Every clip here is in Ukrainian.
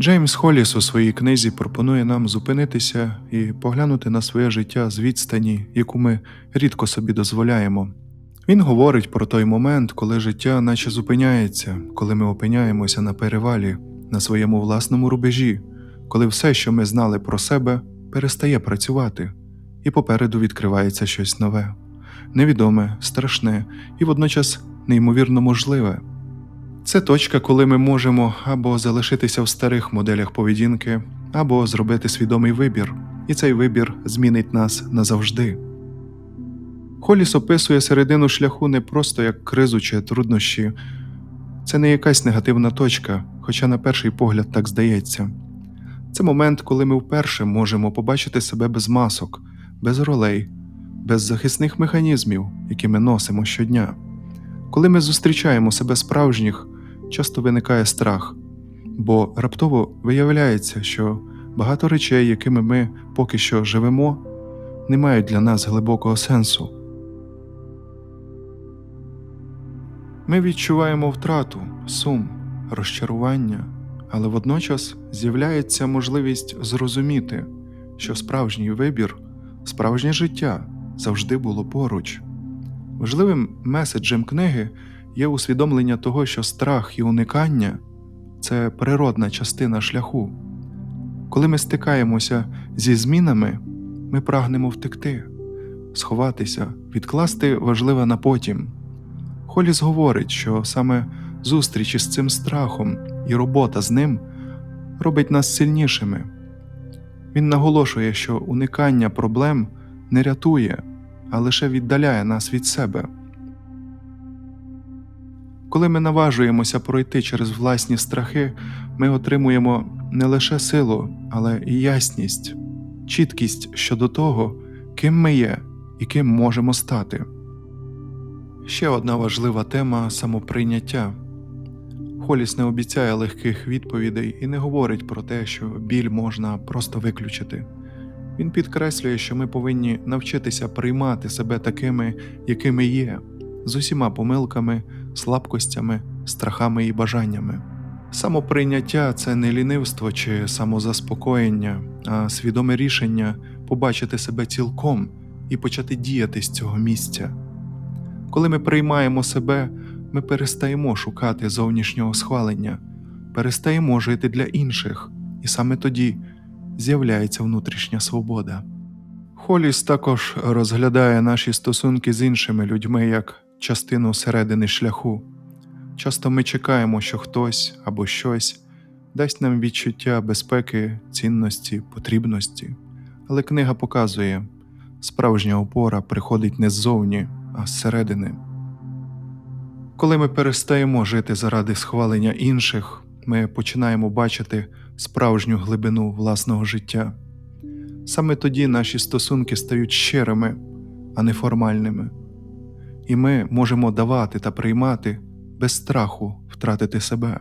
Джеймс Холліс у своїй книзі пропонує нам зупинитися і поглянути на своє життя з відстані, яку ми рідко собі дозволяємо. Він говорить про той момент, коли життя наче зупиняється, коли ми опиняємося на перевалі, на своєму власному рубежі, коли все, що ми знали про себе, перестає працювати, і попереду відкривається щось нове, невідоме, страшне і водночас неймовірно можливе. Це точка, коли ми можемо або залишитися в старих моделях поведінки, або зробити свідомий вибір, і цей вибір змінить нас назавжди. Холіс описує середину шляху не просто як кризу чи труднощі, це не якась негативна точка, хоча на перший погляд так здається. Це момент, коли ми вперше можемо побачити себе без масок, без ролей, без захисних механізмів, які ми носимо щодня. Коли ми зустрічаємо себе справжніх, часто виникає страх, бо раптово виявляється, що багато речей, якими ми поки що живемо, не мають для нас глибокого сенсу. Ми відчуваємо втрату, сум, розчарування, але водночас з'являється можливість зрозуміти, що справжній вибір, справжнє життя завжди було поруч. Важливим меседжем книги є усвідомлення того, що страх і уникання це природна частина шляху. Коли ми стикаємося зі змінами, ми прагнемо втекти, сховатися, відкласти важливе на потім. Холіс говорить, що саме зустріч із цим страхом і робота з ним робить нас сильнішими. Він наголошує, що уникання проблем не рятує, а лише віддаляє нас від себе. Коли ми наважуємося пройти через власні страхи, ми отримуємо не лише силу, але і ясність, чіткість щодо того, ким ми є і ким можемо стати. Ще одна важлива тема самоприйняття. Холіс не обіцяє легких відповідей і не говорить про те, що біль можна просто виключити. Він підкреслює, що ми повинні навчитися приймати себе такими, якими є, з усіма помилками, слабкостями, страхами і бажаннями. Самоприйняття це не лінивство чи самозаспокоєння, а свідоме рішення побачити себе цілком і почати діяти з цього місця. Коли ми приймаємо себе, ми перестаємо шукати зовнішнього схвалення, перестаємо жити для інших, і саме тоді з'являється внутрішня свобода. Холіс також розглядає наші стосунки з іншими людьми як частину середини шляху. Часто ми чекаємо, що хтось або щось дасть нам відчуття безпеки, цінності, потрібності, але книга показує, справжня опора приходить не ззовні, а зсередини. Коли ми перестаємо жити заради схвалення інших, ми починаємо бачити справжню глибину власного життя. Саме тоді наші стосунки стають щирими, а не формальними, і ми можемо давати та приймати без страху втратити себе.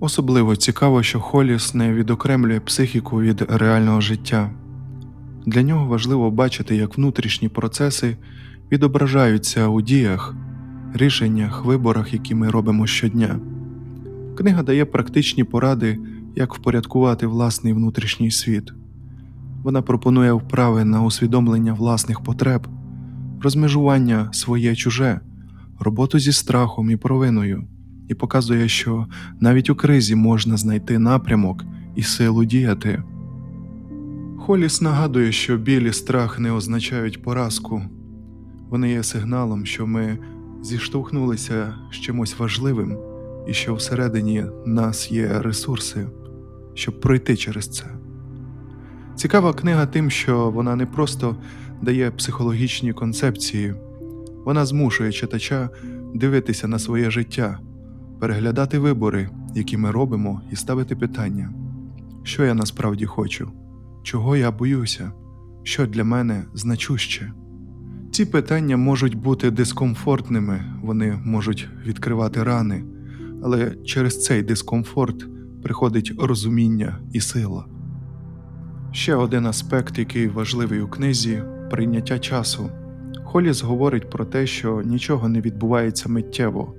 Особливо цікаво, що Холіс не відокремлює психіку від реального життя. Для нього важливо бачити, як внутрішні процеси відображаються у діях, рішеннях, виборах, які ми робимо щодня. Книга дає практичні поради, як впорядкувати власний внутрішній світ. Вона пропонує вправи на усвідомлення власних потреб, розмежування своє чуже, роботу зі страхом і провиною, і показує, що навіть у кризі можна знайти напрямок і силу діяти. Холіс нагадує, що біль і страх не означають поразку, вони є сигналом, що ми зіштовхнулися з чимось важливим і що всередині нас є ресурси, щоб пройти через це. Цікава книга тим, що вона не просто дає психологічні концепції, вона змушує читача дивитися на своє життя, переглядати вибори, які ми робимо, і ставити питання: що я насправді хочу, чого я боюся, що для мене значуще. Ці питання можуть бути дискомфортними, вони можуть відкривати рани, але через цей дискомфорт приходить розуміння і сила. Ще один аспект, який важливий у книзі прийняття часу. Холіс говорить про те, що нічого не відбувається миттєво,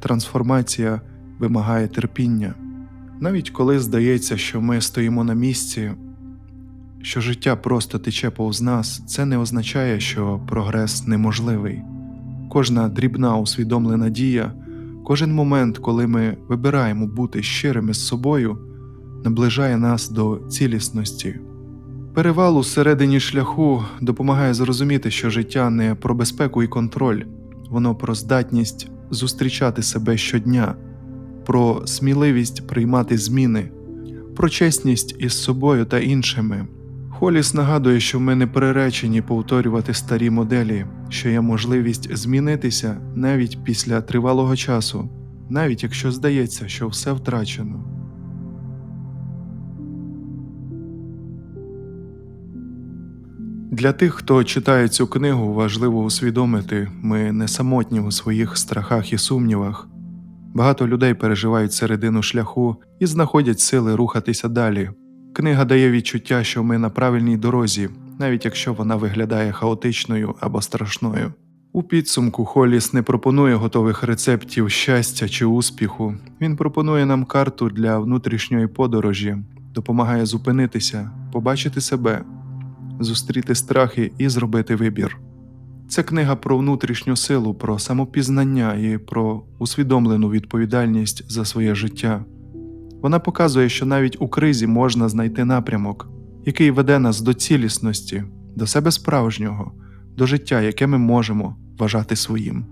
трансформація вимагає терпіння. Навіть коли здається, що ми стоїмо на місці, що життя просто тече повз нас, це не означає, що прогрес неможливий. Кожна дрібна усвідомлена дія, кожен момент, коли ми вибираємо бути щирими з собою, наближає нас до цілісності. Перевал у середині шляху допомагає зрозуміти, що життя не про безпеку і контроль, воно про здатність зустрічати себе щодня, про сміливість приймати зміни, про чесність із собою та іншими. Холіс нагадує, що ми не приречені повторювати старі моделі, що є можливість змінитися навіть після тривалого часу, навіть якщо здається, що все втрачено. Для тих, хто читає цю книгу, важливо усвідомити, ми не самотні у своїх страхах і сумнівах. Багато людей переживають середину шляху і знаходять сили рухатися далі. Книга дає відчуття, що ми на правильній дорозі, навіть якщо вона виглядає хаотичною або страшною. У підсумку Холіс не пропонує готових рецептів щастя чи успіху. Він пропонує нам карту для внутрішньої подорожі, допомагає зупинитися, побачити себе, зустріти страхи і зробити вибір. Це книга про внутрішню силу, про самопізнання і про усвідомлену відповідальність за своє життя. Вона показує, що навіть у кризі можна знайти напрямок, який веде нас до цілісності, до себе справжнього, до життя, яке ми можемо вважати своїм.